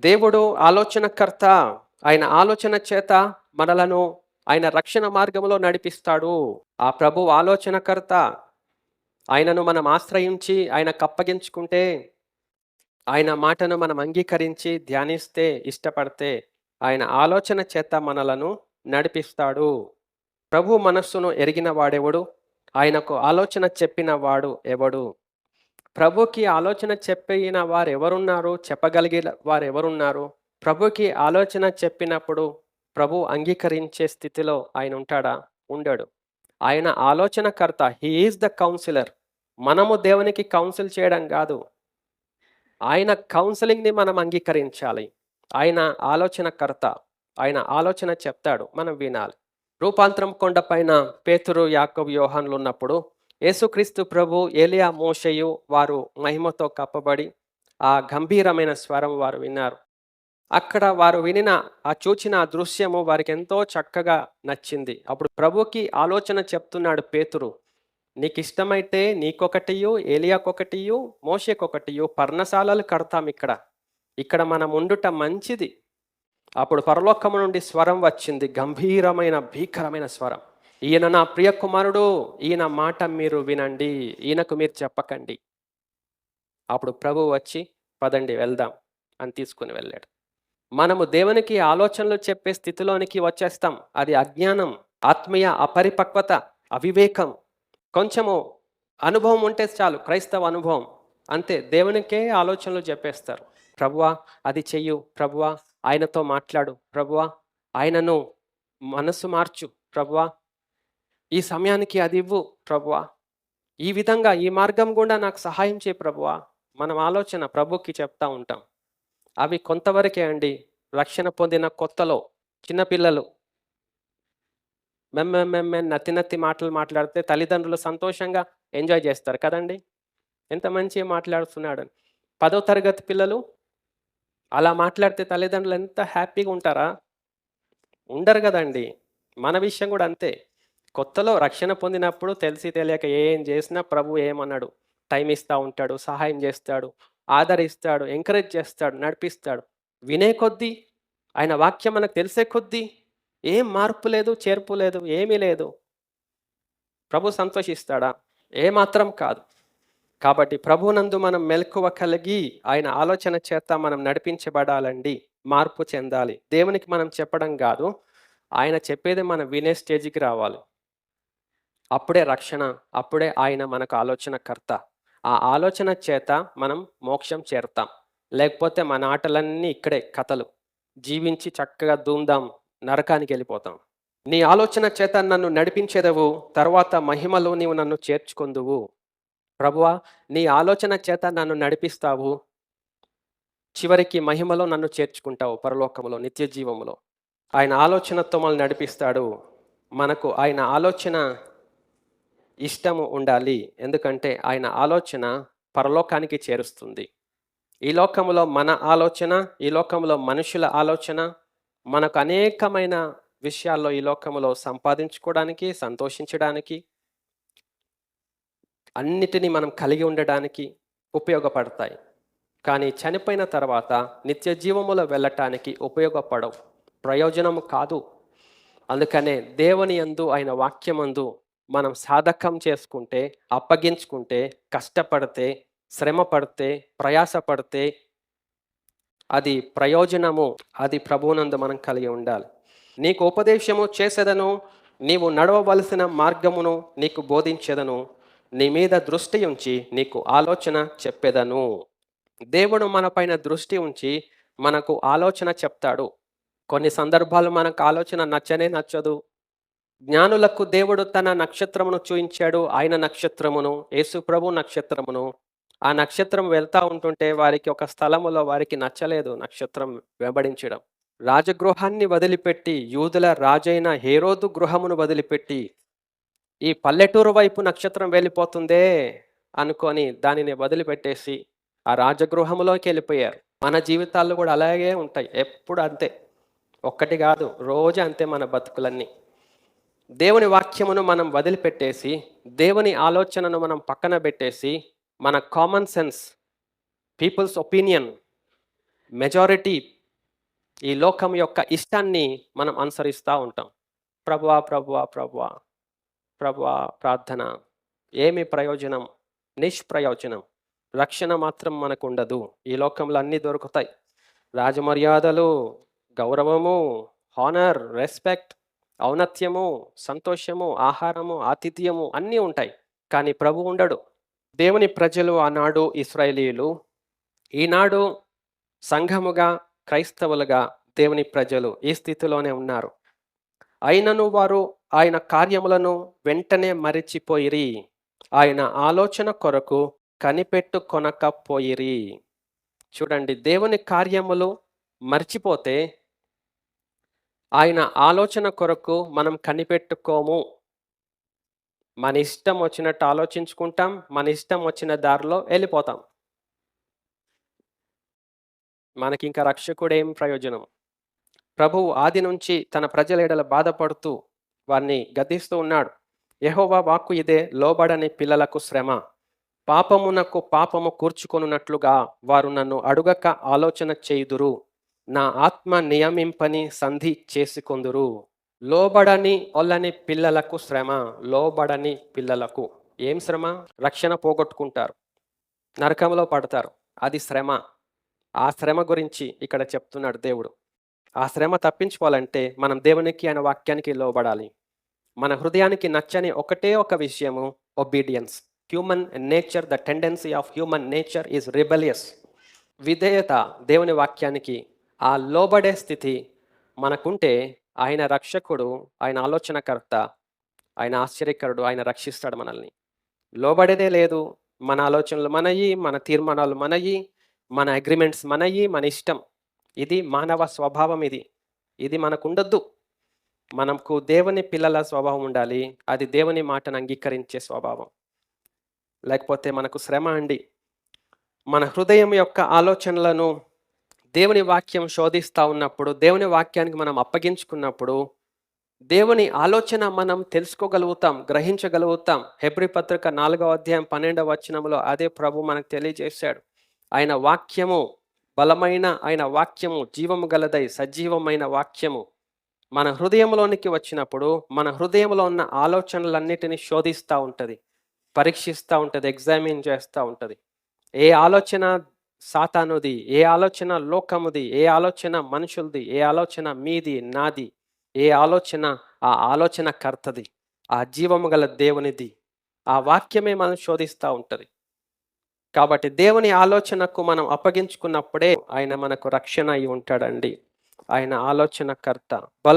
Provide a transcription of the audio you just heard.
దేవుడు ఆలోచనకర్త. ఆయన ఆలోచన చేత మనలను ఆయన రక్షణ మార్గంలో నడిపిస్తాడు. ఆ ప్రభు ఆలోచనకర్త. ఆయనను మనం ఆశ్రయించి ఆయన కప్పగించుకుంటే ఆయన మాటను మనం అంగీకరించి ధ్యానిస్తే ఇష్టపడితే ఆయన ఆలోచన చేత మనలను నడిపిస్తాడు. ప్రభు మనస్సును ఎరిగిన వాడెవడు? ఆయనకు ఆలోచన చెప్పిన వాడు ఎవడు? ప్రభుకి ఆలోచన చెప్పిన వారు ఎవరున్నారు చెప్పగలిగిన వారు ఎవరున్నారు ప్రభుకి ఆలోచన చెప్పినప్పుడు ప్రభు అంగీకరించే స్థితిలో ఆయన ఉంటాడా? ఉండడు. ఆయన ఆలోచనకర్త హీ ఈజ్ ద కౌన్సిలర్ మనము దేవునికి కౌన్సిల్ చేయడం కాదు. ఆయన కౌన్సిలింగ్ని మనం అంగీకరించాలి. ఆయన ఆలోచనకర్త ఆయన ఆలోచన చెప్తాడు. మనం వినాలి. రూపాంతరం కొండపైన పేతురు యాకబ్ యోహాన్లు ఉన్నప్పుడు యేసుక్రీస్తు ప్రభు ఏలియా మోషయు వారు మహిమతో కప్పబడి ఆ గంభీరమైన స్వరం వారు విన్నారు. అక్కడ వారు వినిన ఆ చూచిన ఆ దృశ్యము వారికి ఎంతో చక్కగా నచ్చింది. అప్పుడు ప్రభుకి ఆలోచన చెప్తున్నాడు పేతురు నీకు ఇష్టమైతే నీకొకటియు ఏలియాకొకటియు మోషకొకటియు పర్ణశాలలు కడతాం ఇక్కడ. ఇక్కడ మనం ఉండుట మంచిది. అప్పుడు పరలోకము నుండి స్వరం వచ్చింది గంభీరమైన భీకరమైన స్వరం. ఈయన నా ప్రియ కుమారుడు ఈయన మాట మీరు వినండి ఈయనకు మీరు చెప్పకండి. అప్పుడు ప్రభు వచ్చి పదండి వెళ్దాం అని తీసుకుని వెళ్ళాడు. మనము దేవునికి ఆలోచనలు చెప్పే స్థితిలోనికి వచ్చేస్తాం. అది అజ్ఞానం ఆత్మీయ అపరిపక్వత అవివేకం. కొంచెము అనుభవం ఉంటే చాలు క్రైస్తవ అనుభవం. అంతే దేవునికే ఆలోచనలు చెప్పేస్తారు. ప్రభువా అది చెయ్యు ప్రభువా ఆయనతో మాట్లాడు ప్రభువా ఆయనను మనస్సు మార్చు ప్రభువా ఈ సమయానికి అది ఇవ్వు ప్రభువా. ఈ విధంగా ఈ మార్గం గుండా నాకు సహాయం చేయి ప్రభువా. మనం ఆలోచన ప్రభుకి చెప్తా ఉంటాం. అవి కొంతవరకే అండి. రక్షణ పొందిన కొత్తలో చిన్నపిల్లలు మెమ్మెమ్మెమ్మె నత్తి నత్తి మాటలు మాట్లాడితే తల్లిదండ్రులు సంతోషంగా ఎంజాయ్ చేస్తారు కదండి. ఎంత మంచిగా మాట్లాడుతున్నాడు. పదో తరగతి పిల్లలు అలా మాట్లాడితే తల్లిదండ్రులు ఎంత హ్యాపీగా ఉంటారా? ఉండరు కదండి. మన విషయం కూడా అంతే. కొత్తలో రక్షణ పొందినప్పుడు తెలిసి తెలియక ఏం చేసినా ప్రభు ఏమన్నాడు టైం ఇస్తూ ఉంటాడు సహాయం చేస్తాడు ఆదరిస్తాడు ఎంకరేజ్ చేస్తాడు నడిపిస్తాడు. వినే కొద్దీ ఆయన వాక్యం మనకు తెలిసే కొద్దీ ఏం మార్పు లేదు చేర్పు లేదు ఏమీ లేదు. ప్రభు సంతోషిస్తాడా? ఏమాత్రం కాదు. కాబట్టి ప్రభునందు మనం మెలకువ కలిగి ఆయన ఆలోచన చేత మనం నడిపించబడాలండి. మార్పు చెందాలి. దేవునికి మనం చెప్పడం కాదు. ఆయన చెప్పేది మనం వినే స్టేజ్కి రావాలి. అప్పుడే రక్షణ అప్పుడే ఆయన మనకు ఆలోచనకర్త ఆ ఆలోచన చేత మనం మోక్షం చేరుతాం. లేకపోతే మన ఆటలన్నీ ఇక్కడే కథలు. జీవించి చక్కగా దూందాం నరకానికి వెళ్ళిపోతాం. నీ ఆలోచన చేత నన్ను నడిపించేదవు తర్వాత మహిమలో నీవు నన్ను చేర్చుకుందువు. ప్రభువా నీ ఆలోచన చేత నన్ను నడిపిస్తావు. చివరికి మహిమలో నన్ను చేర్చుకుంటావు పరలోకములో నిత్య జీవములో ఆయన ఆలోచనతో మనల్ని నడిపిస్తాడు. మనకు ఆయన ఆలోచన ఇష్టము ఉండాలి. ఎందుకంటే ఆయన ఆలోచన పరలోకానికి చేరుస్తుంది. ఈ లోకంలో మన ఆలోచన ఈ లోకంలో మనుషుల ఆలోచన మనకు అనేకమైన విషయాల్లో ఈ లోకంలో సంపాదించుకోవడానికి సంతోషించడానికి అన్నిటినీ మనం కలిగి ఉండడానికి ఉపయోగపడతాయి. కానీ చనిపోయిన తర్వాత నిత్య జీవములో వెళ్ళటానికి ఉపయోగపడవు. ప్రయోజనము కాదు. అందుకనే దేవుని యందు ఆయన వాక్యమందు మనం సాధకం చేసుకుంటే అప్పగించుకుంటే కష్టపడితే శ్రమ పడితే ప్రయాసపడితే అది ప్రయోజనము అది ప్రభువునందు మనం కలిగి ఉండాలి. నీకు ఉపదేశము చేసేదను నీవు నడవవలసిన మార్గమును నీకు బోధించేదను నీ మీద దృష్టి ఉంచి నీకు ఆలోచన చెప్పేదను. దేవుడు మనపైన దృష్టి ఉంచి మనకు ఆలోచన చెప్తాడు. కొన్ని సందర్భాలు మనకు ఆలోచన నచ్చనే నచ్చదు. జ్ఞానులకు దేవుడు తన నక్షత్రమును చూయించాడు ఆయన నక్షత్రమును యేసు ప్రభు నక్షత్రమును. ఆ నక్షత్రం వెళ్తా ఉంటుంటే వారికి ఒక స్థలములో వారికి నచ్చలేదు నక్షత్రం వెంబడించడం. రాజగృహాన్ని వదిలిపెట్టి యూదుల రాజైన హేరోదు గృహమును వదిలిపెట్టి ఈ పల్లెటూరు వైపు నక్షత్రం వెళ్ళిపోతుందే అనుకొని దానిని వదిలిపెట్టేసి ఆ రాజగృహములోకి వెళ్ళిపోయారు. మన జీవితాలు కూడా అలాగే ఉంటాయి ఎప్పుడు అంతే. ఒక్కటి కాదు రోజు అంతే మన బతుకులన్నీ. దేవుని వాక్యమును మనం వదిలిపెట్టేసి దేవుని ఆలోచనను మనం పక్కన పెట్టేసి మన common sense people's opinion majority ఈ లోకం యొక్క ఇష్టాన్ని మనం అనుసరిస్తూ ఉంటాం. ప్రభువా ప్రభువా ప్రభువా ప్రభువా ప్రార్థన ఏమి ప్రయోజనం? నిష్ప్రయోజనం. రక్షణ మాత్రం మనకు ఉండదు ఈ లోకంలో అన్నీ దొరుకుతాయి. రాజమర్యాదలు గౌరవము హానర్ రెస్పెక్ట్ ఔన్నత్యము సంతోషము ఆహారము ఆతిథ్యము అన్నీ ఉంటాయి. కానీ ప్రభు ఉండడు. దేవుని ప్రజలు ఆనాడు ఇస్రాయేలీలు ఈనాడు సంఘముగా క్రైస్తవులుగా దేవుని ప్రజలు ఈ స్థితిలోనే ఉన్నారు. అయినను వారు ఆయన కార్యములను వెంటనే మరిచిపోయిరి. ఆయన ఆలోచన కొరకు కనిపెట్టుకొనకపోయిరి. చూడండి దేవుని కార్యములు మర్చిపోతే ఆయన ఆలోచన కొరకు మనం కనిపెట్టుకోము. మన ఇష్టం వచ్చినట్టు ఆలోచించుకుంటాం. మన ఇష్టం వచ్చిన దారిలో వెళ్ళిపోతాం. మనకి ఇంకా రక్షకుడు ఏం ప్రయోజనం? ప్రభువు ఆది నుంచి తన ప్రజల ఎడల బాధపడుతూ వారిని గద్దిస్తూ ఉన్నాడు. యహోవా వాక్కు ఇదే లోబడని పిల్లలకు శ్రమ. పాపమునకు పాపము కూర్చుకొనున్నట్లుగా వారు నన్ను అడుగక ఆలోచన చేయుదురు. నా ఆత్మ నియమింపని సంధి చేసుకొందురు. లోబడని ఒల్లని పిల్లలకు శ్రమ లోబడని పిల్లలకు ఏం శ్రమ? రక్షణ పోగొట్టుకుంటారు. నరకంలో పడతారు. అది శ్రమ. ఆ శ్రమ గురించి ఇక్కడ చెప్తున్నాడు దేవుడు. ఆ శ్రమ తప్పించుకోవాలంటే మనం దేవునికి ఆయన వాక్యానికి లోబడాలి. మన హృదయానికి నచ్చని ఒకటే ఒక విషయము obedience human nature the tendency of human nature is rebellious విధేయత దేవుని వాక్యానికి ఆ లోబడే స్థితి మనకుంటే ఆయన రక్షకుడు ఆయన ఆలోచనకర్త ఆయన ఆశ్చర్యకరుడు ఆయన రక్షిస్తాడు మనల్ని. లోబడేదే లేదు. మన ఆలోచనలు మనయి మన తీర్మానాలు మనయి మన అగ్రిమెంట్స్ మనయి మన ఇష్టం. ఇది మానవ స్వభావం ఇది. ఇది మనకు ఉండొద్దు మనకు దేవుని పిల్లల స్వభావం ఉండాలి. అది దేవుని మాటను అంగీకరించే స్వభావం. లేకపోతే మనకు శ్రమ అండి. మన హృదయం యొక్క ఆలోచనలను దేవుని వాక్యం శోధిస్తూ ఉన్నప్పుడు దేవుని వాక్యానికి మనం అప్పగించుకున్నప్పుడు దేవుని ఆలోచన మనం తెలుసుకోగలుగుతాం గ్రహించగలుగుతాం. హెబ్రి పత్రిక నాలుగవ అధ్యాయం పన్నెండవ వచనంలో అదే ప్రభు మనకు తెలియజేశాడు. ఆయన వాక్యము బలమైన ఆయన వాక్యము జీవము గలదై సజీవమైన వాక్యము. మన హృదయంలోనికి వచ్చినప్పుడు మన హృదయంలో ఉన్న ఆలోచనలన్నిటినీ శోధిస్తూ ఉంటుంది. పరీక్షిస్తూ ఉంటుంది ఎగ్జామిన్ చేస్తూ ఉంటుంది. ఏ ఆలోచన సాతానుది ఏ ఆలోచన లోకముది ఏ ఆలోచన మనుషులది ఏ ఆలోచన మీది నాది ఏ ఆలోచన ఆ ఆలోచన కర్తది ఆ జీవము గల దేవునిది. ఆ వాక్యమే మనం శోధిస్తూ ఉంటుంది. కాబట్టి దేవుని ఆలోచనకు మనం అప్పగించుకున్నప్పుడే ఆయన మనకు రక్షణ అయి ఉంటాడండి. ఆయన ఆలోచనకర్త బల